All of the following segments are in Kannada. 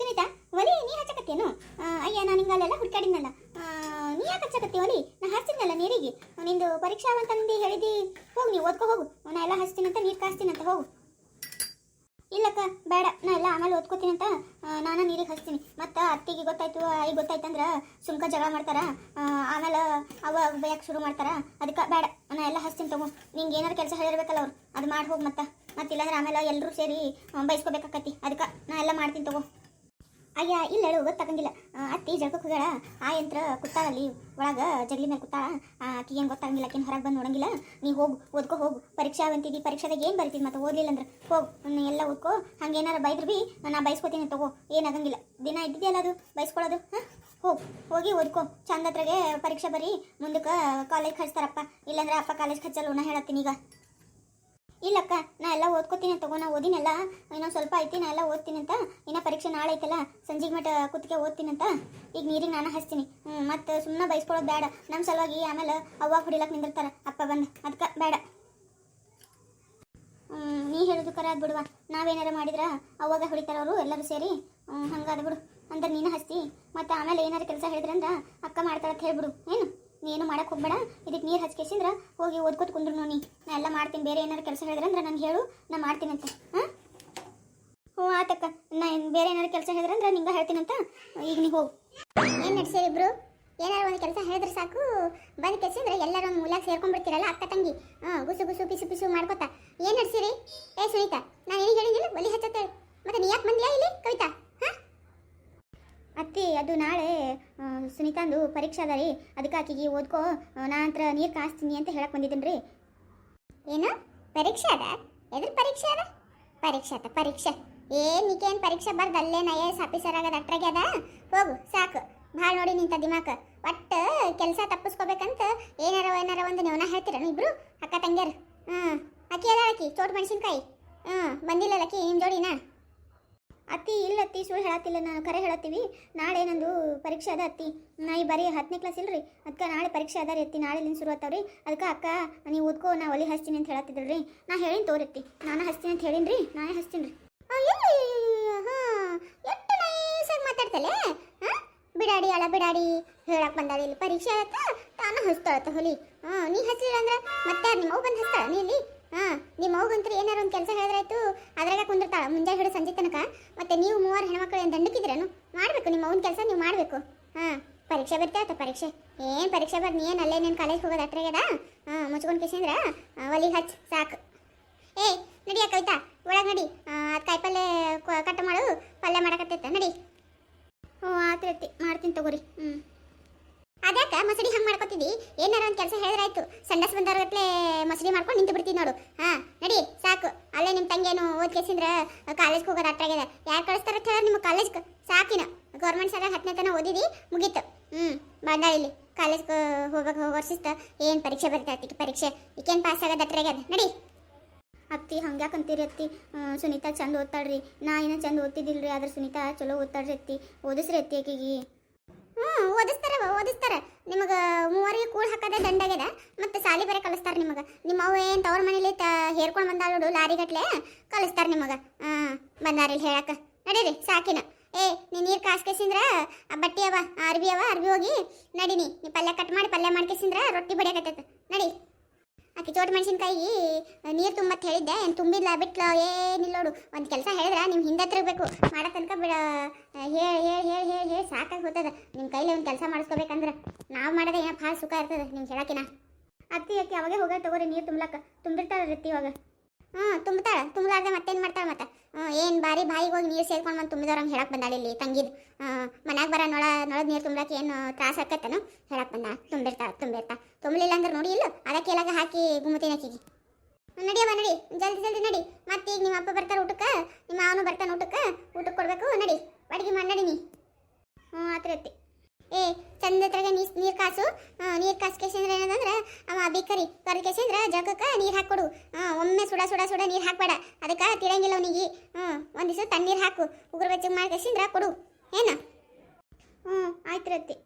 ಸುನೀತಾ, ಒಲಿ, ನೀ ಹಚ್ಚಕತ್ತೇನು? ಅಯ್ಯ ನಾನು ಹಿಂಗೆ ಅಲ್ಲೆಲ್ಲ ಹುಡ್ಕಾಡಿದ್ನಲ್ಲ. ನೀ ಯಾಕೆ ಹಚ್ಚಕತ್ತಿ ಒಲಿ? ನಾ ಹಚ್ಚಿದ್ನಲ್ಲ ನೀರಿಗೆ. ನಿಂದು ಪರೀಕ್ಷಾ ಅಂತಂದು ಹೇಳಿದಿ, ಹೋಗು ನೀವು ಓದ್ಕೊ ಹೋಗು. ನಾ ಎಲ್ಲ ಹಚ್ತೀನಂತ ನೀರು ಕಾಸ್ತೀನಂತ, ಹೋಗು. ಇಲ್ಲಕ್ಕ, ಬೇಡ, ನಾ ಎಲ್ಲ ಆಮೇಲೆ ಓದ್ಕೋತೀನಿ ಅಂತ ನಾನು ನೀರಿಗೆ ಹಚ್ತೀನಿ ಮತ್ತು ಅತ್ತಿಗೆ ಗೊತ್ತಾಯ್ತು ಐ ಗೊತ್ತಾಯ್ತಂದ್ರೆ ಸುಮ್ಕ ಜಗಳ ಮಾಡ್ತಾರ. ಆಮೇಲೆ ಅವ ಬಯಕ್ಕೆ ಶುರು ಮಾಡ್ತಾರ. ಅದಕ್ಕೆ ಬೇಡ, ನಾ ಎಲ್ಲ ಹಚ್ತೀನಿ ತಗೋ. ನಿಂಗೆ ಏನಾರು ಕೆಲಸ ಹೇಳಿರ್ಬೇಕಲ್ಲ ಅವ್ರು, ಅದು ಮಾಡಿ ಹೋಗು ಮತ್ತೆ. ಮತ್ತೆ ಇಲ್ಲಾಂದ್ರೆ ಆಮೇಲೆ ಎಲ್ಲರೂ ಸೇರಿ ಅದಕ್ಕ ಅದಕ್ಕೆ ನಾ ಎಲ್ಲ ಮಾಡ್ತೀನಿ ತಗೋ. ಅಯ್ಯ, ಇಲ್ಲ ಹೇಳು, ಗೊತ್ತಾಗಂಗಿಲ್ಲ. ಅತ್ತಿ ಹೋಗ್ಯಾಳ ಆ ಯಂತ್ರ ಕುತ್ತಾಳಲ್ಲಿ ಒಳಗೆ ಜಗಲಿ ಮೇಲೆ ಕುತ್ತಾಳ. ಆಕಿಗೆ ಏನು ಗೊತ್ತಾಗಂಗಿಲ್ಲ ಹೊರಗೆ ಬಂದು ನೋಡಂಗಿಲ್ಲ. ನೀ ಹೋಗು, ಓದ್ಕೊ ಹೋಗು. ಪರೀಕ್ಷಾ ಅಂತಿದ್ದಿ ಪರೀಕ್ಷಾದಾಗ ಏನು ಬರಿತೀನಿ ಮತ್ತು ಓದಲಿಲ್ಲ ಅಂದ್ರೆ? ಹೋಗು ಎಲ್ಲ ಓದ್ಕೊ. ಹಂಗೆ ಏನಾರು ಬೈದ್ರು ಬಿ, ನಾ ಬೈಸ್ಕೋತೀನಿ ತಗೋ ಏನಾಗಂಗಿಲ್ಲ ದಿನ ಇದ್ದಿದೆಯಲ್ಲ ಅದು ಬೈಸ್ಕೊಳ್ಳೋದು ಹಾಂ? ಹೋಗು, ಹೋಗಿ ಓದ್ಕೊ. ಹತ್ರಗೆ ಪರೀಕ್ಷೆ ಬರೀ, ಮುಂದಕ್ಕೆ ಕಾಲೇಜ್ ಹಚ್ತಾರಪ್ಪ ಇಲ್ಲಾಂದ್ರೆ ಅಪ್ಪ ಕಾಲೇಜ್ ಹಚ್ಚಲ್ಲ ಉಣ ಹೇಳತ್ತೀನಿ ಈಗ. ಇಲ್ಲಕ್ಕ, ನಾ ಎಲ್ಲ ಓದ್ಕೋತೀನಿ, ತಗೋ, ನಾ ಓದಿನಲ್ಲ ಇನ್ನೊಂದು ಸ್ವಲ್ಪ ಐತಿ, ನಾ ಎಲ್ಲ ಓದ್ತೀನಂತ ಇನ್ನು ಪರೀಕ್ಷೆ ನಾಳೆ ಐತಲ್ಲ, ಸಂಜೆಗೆ ಮಟ್ಟ ಓದ್ತೀನಿ ಅಂತ. ಈಗ ನೀರಿಗೆ ನಾನು ಹಚ್ತೀನಿ. ಹ್ಞೂ ಮತ್ತು ಸುಮ್ಮನೆ ಬಯಸ್ಕೊಳ್ಳೋದು ಬೇಡ ನಮ್ಮ ಸಲುವಾಗಿ ಆಮೇಲೆ ಅವ್ವಾಗ ಹೊಡಿಲಕ್ಕೆ ನಿಂದಿರ್ತಾರೆ. ಅಪ್ಪ ಬಂದು ಅದಕ್ಕೆ ಬೇಡ ನೀ ಹೇಳೋದು ಕರ ಅದ್ ಬಿಡುವ. ನಾವೇನಾರ ಮಾಡಿದ್ರೆ ಅವಾಗ ಹೊಡಿತಾರ ಅವರು ಎಲ್ಲರೂ ಸೇರಿ? ಹಂಗಾದ ಬಿಡು. ಅಂದ್ರೆ ನೀನು ಹಚ್ತಿ. ಮತ್ತು ಆಮೇಲೆ ಏನಾರು ಕೆಲಸ ಹೇಳಿದ್ರಂದ್ರೆ ಅಕ್ಕ ಮಾಡ್ತಾಳಂತ ಹೇಳ್ಬಿಡು. ಏನು? ನೀನು ಮಾಡಕ್ಕೆ ಹೋಗ್ಬೇಡ. ಇದಕ್ಕೆ ನೀರು ಹಚ್ಕೇಸಿಂದ್ರ ಹೋಗಿ ಓದ್ಕೊತ ಕುಂದ್ರು ನೋಡಿ ನಾ. ಎಲ್ಲ ಮಾಡ್ತೀನಿ. ಬೇರೆ ಏನಾರು ಕೆಲಸ ಹೇಳಿದ್ರಂದ್ರೆ ನಾನು ಹೇಳು, ನಾ ಮಾಡ್ತೀನಂತೆ ಹಾಂ? ಹ್ಞೂ, ಆತಕ್ಕ. ನಾ ಬೇರೆ ಏನಾರು ಕೆಲಸ ಹೇಳಿದ್ರಂದ್ರೆ ನಿಂಗೆ ಹೇಳ್ತೀನಂತ ಈಗ ನೀ ಹೋಗು. ಏನು ನಡೆಸಿರಿ ಇಬ್ರು? ಏನಾರು ಒಂದು ಕೆಲಸ ಹೇಳಿದ್ರೆ ಸಾಕು. ಬಂದು ಕೆಲ್ಸಿದ್ರೆ ಎಲ್ಲರೂ ಒಂದು ಮೂಲಾಗ ಸೇರ್ಕೊಂಡ್ಬಿಡ್ತೀರಲ್ಲ ಅಕ್ಕ ತಂಗಿ? ಹಾಂ ಗುಸು ಗುಸು, ಪಿಸು ಪಿಸು ಮಾಡ್ಕೊತಾ. ಏನು ನಡೆಸಿರಿ? ಏ, ಸುನೀತಾ, ನಾನು ಏನು ಹೇಳಿದ್ದಿಲ್ಲ ಬಲಿ ಹಚ್ಚತ್ತೆ ಮತ್ತೆ ನೀ ಯಾಕೆ ಬಂದ್ಯಾ ಇಲ್ಲಿ ಕವಿತಾ ಹಾಂ ಅತ್ತಿ ಅದು ನಾಳೆ ಆ, ಸುನೀತಾಂದು ಪರೀಕ್ಷೆ ಅದ ರೀ ಅದಕ್ಕೆ ಓದ್ಕೋ ಆ, ನಾ ಅಂತರ ನೀರು ಕಾಸ್ತೀನಿ ಅಂತ ಹೇಳಕ್ ಬಂದಿದ್ದೀನಿ ರೀ ಏನು? ಪರೀಕ್ಷೆ ಅದ? ಎದ್ರ ಪರೀಕ್ಷೆ ಅದ? ಪರೀಕ್ಷೆ ಅದ ಪರೀಕ್ಷೆ. ಏನ್ ನೀಕೇನು ಪರೀಕ್ಷೆ ಬರ್ದು ಅಲ್ಲೇ ನಾ ಎಸ್ ಆಫೀಸರ್ ಆಗದ ಅಟ್ರಾಗೆ ಅದ? ಹೋಗು ಸಾಕು. ಭಾಳ ನೋಡಿ ನಿಂತ ದಿಮಾಕ. ಒಟ್ಟು ಕೆಲಸ ತಪ್ಪಿಸ್ಕೋಬೇಕಂತ ಏನಾರ ಏನಾರ ಒಂದು ನೀವು ಹೇಳ್ತೀರ ಇಬ್ರು? ಅಕ್ಕ ತಂಗ್ಯಾರ? ಹ್ಞೂ ಅಕ್ಕಿ ಅದ ಅಕ್ಕಿ ಚೋಟ್ ಮೆಣಸಿನ್ಕಾಯಿ. ಹ್ಞೂ ಬಂದಿಲ್ಲ ಅಕ್ಕಿ ನಿಮ್ಮ ಜೋಡಿನಾ? ಅತ್ತಿ, ಇಲ್ಲ ಅತ್ತಿ, ಸುಳ್ಳು ಹೇಳತ್ತಿಲ್ಲ, ನಾನು ಕರೆ ಹೇಳತ್ತೀವಿ. ನಾಳೆ ನಂದು ಪರೀಕ್ಷೆ ಅದ ಅತ್ತಿ. ನಾ ಈ ಬರೀ ಹತ್ತನೇ ಕ್ಲಾಸ್ ಇಲ್ರಿ. ಅದಕ್ಕೆ ನಾಳೆ ಪರೀಕ್ಷೆ ಅದ ರೀ ಅತ್ತಿ ನಾಳೆಲಿಂದ ಶುರು ಆತಾವ್ರಿ ಅದಕ್ಕೆ ಅಕ್ಕ, ನೀವು ಓದ್ಕೋ, ನಾ ಒಲಿ ಹಚ್ತೀನಿ ಅಂತ ಹೇಳತ್ತಿದ್ರು ರೀ ನಾ ಹೇಳಿನ ತೋರತ್ತಿ ನಾನು ಹಚ್ತೀನಿ ಅಂತ ಹೇಳಿನಿ ಹೇಳಿನ್ರಿ ನಾನೇ ಹಚ್ತೀನಿ ರೀ ಎಷ್ಟು ನೈಸಾಗಿ ಮಾತಾಡ್ತಲೆ? ಬಿಡಾಡಿ ಅಳ, ಬಿಡಾಡಿ. ಹೇಳಕ್ ಬಂದಾಳ ಇಲ್ಲಿ ಪರೀಕ್ಷೆ ಆಯ್ತಾ ತಾನು ಹಚ್ತಾಳತ್ತ ಹೊಲಿ. ನೀ ಹಚ್ಚಲಿಲ್ಲ ಅಂದ್ರೆ ಮತ್ತೆ ನಿಮ್ಮ ಬಂದು ಹಚ್ತಾಳ ನೀ ಇಲ್ಲಿ? ಹಾಂ ನಿಮ್ಮ ಅವ್ಗಂತೂ ಏನಾರ ಒಂದು ಕೆಲಸ ಹೇಳಿದ್ರಾಯ್ತು, ಅದ್ರಾಗ ಕುಂದಿರ್ತಾಳ. ಮುಂಜಾನೆ ಹಿಡಿದು ಸಂಜೆ ತನಕ. ಮತ್ತೆ ನೀವು ಮೂವರು ಹೆಣ್ಮಕ್ಳು ಏನು ದಂಡಕ್ಕಿದ್ರೇನು ಮಾಡಬೇಕು, ನಿಮ್ಮ ಅವ್ನ ಕೆಲಸ ನೀವು ಮಾಡಬೇಕು. ಹಾಂ, ಪರೀಕ್ಷೆ ಬರ್ತಾಯ್ತ ಪರೀಕ್ಷೆ. ಏನು ಪರೀಕ್ಷೆ ಬರ್ದು ಏನು ಅಲ್ಲೇ ನೀನು ಕಾಲೇಜ್ ಹೋಗೋದು ಅಟ್ರಾಗ್ಯದ ಹಾಂ, ಮುಚ್ಕೊಂಡು ಕಿಸಿಂದ್ರ? ಒಲಿ ಹಚ್ಚಿ ಸಾಕು. ಏಯ್ ನಡಿಯ ಕವಿತಾ ಒಳಗೆ ನಡಿ. ಅದು ಕಾಯಿಪಲ್ಲೆ ಕಟ್ ಮಾಡು. ಪಲ್ಯ ಮಾಡಕತ್ತೈತೆ. ನಡಿ. ಹ್ಞೂ ಆತೈತಿ ಮಾಡ್ತೀನಿ ತಗೋರಿ. ಹ್ಞೂ ಅದ್ಯಾಕ ಮಸಡಿ ಹಂಗೆ ಮಾಡ್ಕೊತಿದ್ದಿ? ಏನಾರ ಒಂದು ಕೆಲಸ ಹೇಳಿದ್ರಾಯ್ತು. ಸಂಡಸ್ ಬಂದವ್ರಗಟ್ಲೆ ಮಸಡಿ ಮಾಡ್ಕೊಂಡು ನಿಂತು ಬಿಡ್ತೀನಿ ನೋಡು. ಹಾಂ ನಡಿ ಸಾಕು. ಅಲ್ಲೇ ನಿಮ್ಮ ತಂಗೇನು ಓದ್ಕೇಸಿಂದ್ರ ಕಾಲೇಜ್ಗೆ ಹೋಗೋದು ಅಟ್ರಾಗ್ಯದ ಯಾರು ಕಳಿಸ್ತಾರ ಹೇಳ ನಿಮ್ಮ ಕಾಲೇಜ್ಗೆ ಸಾಕಿನ. ಗೌರ್ಮೆಂಟ್ ಸಾಲ ಹತ್ತನೇ ತನಕ ಓದಿದಿ ಮುಗೀತು. ಹ್ಞೂ ಬಂದ ಇಲ್ಲಿ. ಕಾಲೇಜ್ಗೆ ಹೋಗಕ್ಕೆ ವರ್ಷಿಸ್ತ ಏನು ಪರೀಕ್ಷೆ ಬರ್ತೈತಿ ಪರೀಕ್ಷೆ ಈಕೇನು ಪಾಸ್ ಆಗೋದು ಅಟ್ರಾಗ್ಯದ ನಡಿ. ಅತ್ತಿ ಹಂಗ್ಯಾಕಂತೀರಿ ಅತ್ತಿ? ಆ, ಸುನೀತಾ ಚಂದ ಓದ್ತಾಳ್ರಿ. ನಾ ಏನೋ ಚಂದ ಓದ್ತಿದ್ದಿಲ್ರಿ ಆದ್ರೆ ಸುನೀತಾ ಚಲೋ ಓದ್ತಾಳ್ರಿ ಅತ್ತಿ. ಓದಿಸ್ರಿ ಅತ್ತಿ ಆಕಿಗೆ. ಹ್ಞೂ ಓದಿಸ್ತಾರ ಓದಿಸ್ತಾರ. ನಿಮಗೆ ಮೂವರಿಗೆ ಕೂಳ್ ಹಾಕದೆ ದಂಡಾಗ್ಯದ ಮತ್ತೆ ಸಾಲಿ ಬೇರೆ ಕಲಿಸ್ತಾರ ನಿಮಗೆ. ನಿಮ್ಮ ಅವ್ವ ಏನು ತವ್ರ ಮನೇಲಿ ತ ಹೇರ್ಕೊಂಡು ಬಂದಾಳ ನೋಡು, ಲಾರಿ ಗಟ್ಲೆ ಕಲಿಸ್ತಾರ ನಿಮಗೆ. ಹಾಂ ಬಂದಾರಿಲ್ಲಿ ಹೇಳಕ್ಕೆ. ನಡೀರಿ, ಸಾಕಿನ. ಏ, ನೀ ನೀರು ಕಾಸ್ಕೇಸಿಂದ್ರ ಬಟ್ಟೆ ಅವ ಅರ್ಬಿ ಅವ ಅರ್ಬಿ ಹೋಗಿ ನಡೀನಿ. ನೀ ಪಲ್ಯ ಕಟ್ ಮಾಡಿ, ಪಲ್ಯ ಮಾಡ್ಕೇಸಿಂದ್ರ ರೊಟ್ಟಿ ಬಡಿಯಕತ್ತೈತೆ. ನಡಿ. ಆಕೆ ಚೋಟ ಮೆಣಸಿನ್ಕಾಯಿ ನೀರು ತುಂಬತ್ ಹೇಳಿದ್ದೆ, ಏನು ತುಂಬಿಲ್ಲ, ಬಿಟ್ಲ ಏನಿಲ್ಲ ನೋಡು ಒಂದು ಕೆಲಸ ಹೇಳಿದ್ರೆ ನಿಮ್ಮ ಹಿಂದೆ ತಿರ್ಬೇಕು ಮಾಡೋ ತನಕ ಬಿಡ ಹೇಳಿ ಹೇಳಿ ಹೇಳಿ ಹೇಳಿ ಹೇಳಿ ಸಾಕಾಗಿ ಹೋತದ. ನಿಮ್ಮ ಕೈಲಿ ಒಂದು ಕೆಲಸ ಮಾಡಿಸ್ಕೋಬೇಕಂದ್ರೆ ನಾವು ಮಾಡಿದ್ರೆ ಏನೋ ಭಾಳ ಸುಖ ಇರ್ತದೆ ನಿಮ್ಗೆ ಹೇಳಕಿನ. ಅತ್ತಿ ಅಕ್ಕಿ ಅವಾಗೆ ಹೋಗ ತಗೋರಿ ನೀರು ತುಂಬಲಕ್ಕ. ತುಂಬಿರ್ತಾರೆ ರೀತಿ ಇವಾಗ. ಹ್ಞೂ ತುಂಬ್ತಾಳ. ತುಂಬಲಾರ್ದೆ ಮತ್ತೇನು ಮಾಡ್ತಾಳೆ ಮತ್ತೆ? ಏನು ಬಾರಿ ಬಾಯಿಗೆ ಹೋಗಿ ನೀರು ಸೇರ್ಕೊಂಡು ಬಂದು ತುಂಬಿದವ್ರಂಗೆ ಹೇಳಕ್ಕೆ ಬಂದಾಳ ಇಲ್ಲಿ ತಂಗಿದ್. ಮನ್ಯಾಗ ಬರ ನೊಳ, ನೊಳದ ನೀರು ತುಂಬಲಕ್ಕೆ ಏನು ತ್ರಾಸ ಆಕತ್ತನು? ಹೇಳಕ್ಕೆ ಬಂದ ತುಂಬಿರ್ತಾಳ ತುಂಬಿರ್ತಾ ತುಂಬಲಿಲ್ಲ ಅಂದ್ರೆ ನೋಡಿ ಇಲ್ಲ. ಅದಕ್ಕೆ ಎಲ್ಲಾಗ ಹಾಕಿ ಗುಮ್ಮತಿನ ಹಾಕಿಗಿ ನಡಿಯವ ನಡಿ ಜಲ್ದಿ ಜಲ್ದಿ ನಡಿ. ಮತ್ತೆ ಈಗ ನಿಮ್ಮ ಅಪ್ಪ ಬರ್ತಾರೆ ಊಟಕ್ಕೆ, ನಿಮ್ಮ ಅವನು ಬರ್ತಾನೆ ಊಟಕ್ಕೆ ಊಟಕ್ಕೆ ಕೊಡಬೇಕು. ನಡಿ, ಅಡುಗೆ ಮಾಡಿ, ನಡಿ ನೀ. ಹ್ಞೂ ಆತ್ರಿ ಅತ್ತಿ. ಏ, ಚಂದ ಹತ್ರಗೆ ನೀರು ನೀರು ಕಾಸು ನೀರು ಕಾಸ್ಕೇಸಂದ್ರೆ ಏನದಂದ್ರೆ ಅವ ಬೇಕರಿ ಕರ್ಕೇಸಂದ್ರೆ ಜಗಕ್ಕೆ ನೀರು ಹಾಕ್ಕೊಡು. ಒಮ್ಮೆ ಸುಡ ಸುಡ ಸುಡ ನೀರು ಹಾಕ್ಬೇಡ. ಅದಕ್ಕೆ ತಿಳಂಗಿಲ್ಲ ಅವನಿಗೆ. ಹ್ಞೂ, ಒಂದು ದಿವಸ ತಣ್ಣೀರು ಹಾಕು. ಉಗುರು ಬೆಚ್ಚಗೆ ಮಾಡ್ಕೇಸಿಂದ್ರೆ ಕೊಡು. ಏನ? ಹ್ಞೂ ಆಯ್ತು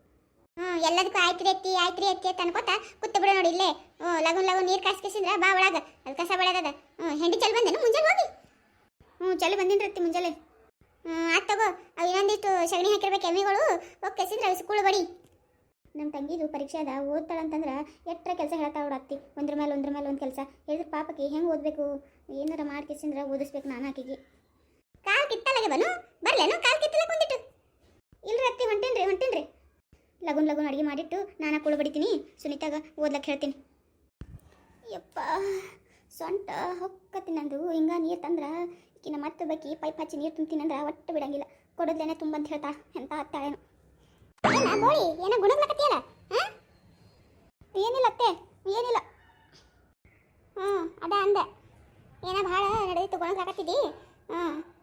ಹ್ಞೂ, ಎಲ್ಲದಕ್ಕೂ ಆಯ್ತು ರೀ ಅತ್ತಿ ಆಯ್ತು ಅಂತ ಅನ್ಕೋತ ಕುತ್ತ ಬಿಡು ನೋಡಿ ಇಲ್ಲೇ. ಹ್ಞೂ, ಲಗುನ್ ಲಗುನ್ ನೀರು ಕಾಸ್ಕೇಸಿಂದ್ರೆ ಬಾ ಒಳಗೆ. ಅದು ಕಸ ಬೆಳೆದದ ಹ್ಞೂ, ಹೆಂಡಿ ಚಲ್ ಬಂದೇನು? ಮುಂಜಾನೆ ಹೋಗಿ. ಹ್ಞೂ, ಚಲ್ ಬಂದಿನ ಮುಂಜಾನೆ. ಹ್ಞೂ ಆಯ್ತು ತಗೋ. ಅವು ಇನ್ನೊಂದಿಷ್ಟು ಸಗಣಿ ಹಾಕಿರ್ಬೇಕು ಹೋಗಿ ಕೆಸಿದ್ರೆ ಸ್ಕೂಲ್ ಬಡಿ. ನಮ್ಮ ತಂಗಿದು ಪರೀಕ್ಷೆ ಅದ, ಓದ್ತಾಳಂತಂದ್ರೆ ಎಟ್ರ ಕೆಲಸ ಹೇಳ್ತಾ ಅತ್ತಿ. ಒಂದ್ರ ಮೇಲೆ ಒಂದ್ರ ಮೇಲೆ ಒಂದು ಕೆಲಸ. ಹೇಳಿದ್ರೆ, ಪಾಪಕ್ಕೆ ಹೆಂಗೆ ಓದಬೇಕು? ಏನಾರ ಮಾಡಿ ಕೆಸಿಂದ್ರೆ ಓದಿಸ್ಬೇಕು ನಾನು ಆಕಿಗೆ. ಕಾಲ್ ಕಿತ್ತಲಗೆ ಬನು ಬರ್ಲೇನು ಕಾಲ್ ಕಿತ್ತಲ ಬಂದಿಟ್ಟು ಇಲ್ರಿ ಅತ್ತಿ, ಹೊಂಟೇನ್ರಿ ಹೊಂಟೇನ್ರಿ. ಲಗುನ್ ಲಗುನ್ ಅಡುಗೆ ಮಾಡಿಟ್ಟು ನಾನು ಕುಳು ಬಡಿತೀನಿ. ಸುನೀತಾಗ ಓದ್ಲಕ್ಕೆ ಹೇಳ್ತೀನಿ. ಯಪ್ಪ, ಸೊಂಟ ಹೊಕ್ಕತ್ತೀನಿ ನಂದು. ಹಿಂಗ ನೀರು ತಂದ್ರ, ಈಕಿನ ಮತ್ತೆ ಬಾಕಿ ಪೈಪ್ ಹಚ್ಚಿ ನೀರು ತುಂಬ್ತೀನಿ ಅಂದ್ರೆ ಒಟ್ಟು ಬಿಡಂಗಿಲ್ಲ. ಕೊಡೋದ್ಲೇನೆ ತುಂಬ ಅಂತ ಹೇಳ್ತಾ ಎಂತ ಹತ್ತಾಳೇನು ಏನ ಬೋಳಿ ಏನೋ ಗುಣಗ್ಲಕತ್ತಿಯಲ್ಲ ಏನಿಲ್ಲ ಅತ್ತೆ, ಏನಿಲ್ಲ. ಹ್ಞೂ, ಅದ ಅಂದೆ. ಏನೋ ಭಾಳ ನಡೆದಿತ್ತು ಗುಣಗ್ಲಾಕತ್ತಿದ್ದಿ ಹ್ಞೂ.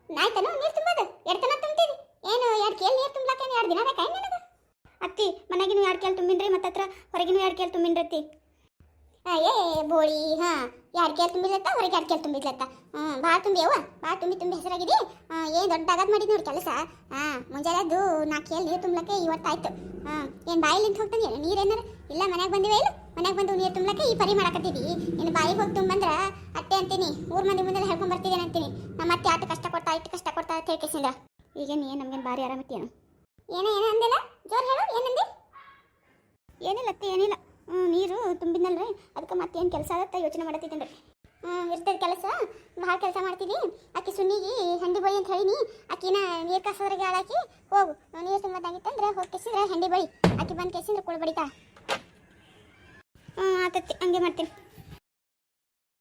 ನಾಯ್ತನು, ನೀರು ತುಂಬೋದು. ಎರಡು ತನ ತುಂಬ್ತೀವಿ ಏನು ಎರಡು ಕೇಳಿ ನೀರು ತುಂಬಲಾಕೇನು ಎರಡು ದಿನ ಬೇಕಾ ಅತ್ತಿ ಮನೆಗಿನೂ ಎರಡು ಕೇಳಿ ತುಂಬಿನ್ರಿ, ಮತ್ತತ್ರ ಹೊರಗಿನೂ ಎರಡು ಕೇಳಿ ತುಂಬಿನ್ರಿ ಅತ್ತಿ ಏ ಬೋಳಿ, ಹಾ, ಯಾರು ಕೇಳಿ ತುಂಬಿದ್ಲತ್ತ? ಹೊರಗೆ ಯಾರು ಕೇಳಿ ತುಂಬಿದ್ಲತ್ತ? ಹ್ಞೂ ಭಾಳ ತುಂಬಿ ಅವ್ವ ಭಾಳ ತುಂಬಿ ತುಂಬಿ ಹೆಸರಾಗಿದೆ. ಏನು ದೊಡ್ಡ ಆಗದ್ ಮಾಡಿದ್ ನೋಡಿ ಕೆಲಸ? ಹಾಂ, ಮುಂಜಾನೆದ್ದು ನಾ ಕೇಳಿ ನೀರು ತುಂಬಲಕ್ಕೆ ಇವತ್ತಾಯ್ತು. ಹಾಂ ಏನು ಬಾಯಿಲಿಂದ ಹೋಗ್ತಾನೆ ನೀರೇನಾರ ಇಲ್ಲ ಮನೆಗೆ ಬಂದಿವೆ ಇಲ್ಲ ಮನ್ಯಾಗ ಬಂದು ನೀರು ತುಂಬಲಕ್ಕೆ ಈ ಪರಿ ಮಾಡಕತ್ತಿದ್ದಿ ಇನ್ನು ಬಾಯಿಗೆ ಹೋಗಿ ತುಂಬಂದ್ರ ಅತ್ತೆ ಅಂತೀನಿ, ಊರು ಮಂದಿ ಮುಂದೆ ಹೇಳ್ಕೊಂಡ್ ಬರ್ತಿದ್ದೇನೆ ಅಂತೀನಿ. ನಮ್ಮ ಅತ್ತೆ ಆತ ಕಷ್ಟ ಕೊಡ್ತಾ, ಇಟ್ಟು ಕಷ್ಟ ಕೊಡ್ತಾ ಅಂತ ಈಗೇನು ಏನು ನಮ್ಗೇನು ಭಾರಿ ಆರಾಮತ್ತೇನು ಏನೋ ಏನೋ ಅಂದಿಲ್ಲ? ಜೋರು ಹೇಳು ಏನಂದಿ ಏನಿಲ್ಲ ಅತ್ತೆ ಏನಿಲ್ಲ. ನೀರು ತುಂಬಿದ್ನಲ್ರಿ. ಅದಕ್ಕೆ ಮತ್ತೇನು ಕೆಲಸ ಆಗತ್ತೆ ಯೋಚನೆ ಮಾಡತ್ತಿದ್ದೇನೆ ರೀ ಇರ್ತದ ಕೆಲಸ, ಭಾಳ ಕೆಲಸ ಮಾಡ್ತೀನಿ. ಆಕೆ ಸುನ್ನಿಗೆ ಹಂಡಿ ಬಳಿ ಅಂತ ಹೇಳಿನಿ. ಆಕಿನ ನೀರು ಕಾಸೋದ್ರಿಗೆ ಹಾಳಾಕಿ ಹೋಗು. ನೀರು ತುಂಬದಾಗಿತ್ತಂದ್ರೆ ಹೋಗಿ ಕೆಸಿದ್ರೆ ಹಂಡಿ ಬಳಿ ಆಕೆ ಬಂದು ಕೆಸಿದ್ರೆ ಕುಳು ಬಡಿತಾ ಹ್ಞೂ ಆತತ್ತಿ ಹಂಗೆ ಮಾಡ್ತೀನಿ.